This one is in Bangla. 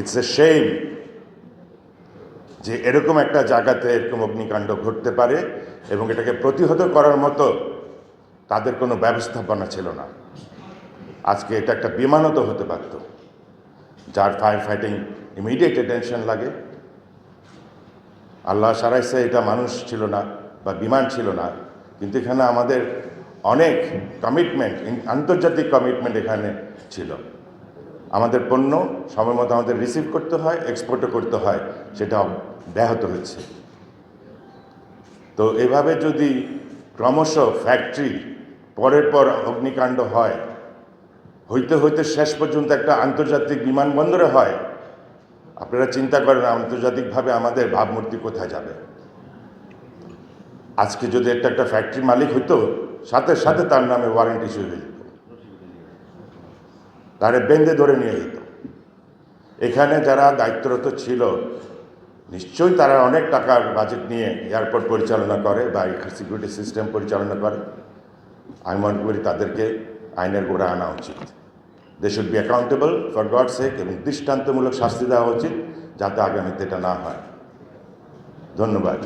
ইটস এ শেম যে এরকম একটা জায়গাতে এরকম অগ্নিকাণ্ড ঘটতে পারে এবং এটাকে প্রতিহত করার মতো তাদের কোনো ব্যবস্থাপনা ছিল না। আজকে এটা একটা বিমানত হতে পারত, যার ফায়ার ফাইটিং ইমিডিয়েট অ্যাটেনশন লাগে। আল্লাহ সারাইসে এটা মানুষ ছিল না বা বিমান ছিল না, কিন্তু এখানে আমাদের অনেক কমিটমেন্ট আন্তর্জাতিক কমিটমেন্ট এখানে ছিল। আমাদের পণ্য সময় মতো আমাদের রিসিভ করতে হয় এক্সপোর্টও করতে হয়, সেটা ব্যাহত হচ্ছে। তো এভাবে যদি ক্রমশ ফ্যাক্টরি পরের পর অগ্নিকাণ্ড হয়, হইতে হইতে শেষ পর্যন্ত একটা আন্তর্জাতিক বিমানবন্দরে হয়, আপনারা চিন্তা করেন আন্তর্জাতিকভাবে আমাদের ভাবমূর্তি কোথায় যাবে? আজকে যদি একটা একটা ফ্যাক্টরি মালিক হইতো, সাথে সাথে তার নামে ওয়ারেন্টি ইস্যু হয়ে যেত। তারে বেঁধে ধরে নিয়ে যেত। এখানে যারা দায়িত্বরত ছিল, নিশ্চয়ই তারা অনেক টাকার বাজেট নিয়ে এয়ারপোর্ট পরিচালনা করে বা সিকিউরিটি সিস্টেম পরিচালনা করে। আমি মনে করি তাদেরকে আইনের গোড়া আনা উচিত। They should be accountable for God sake এবং দৃষ্টান্তমূলক শাস্তি দেওয়া উচিত যাতে আগামীতে এটা না হয়। ধন্যবাদ।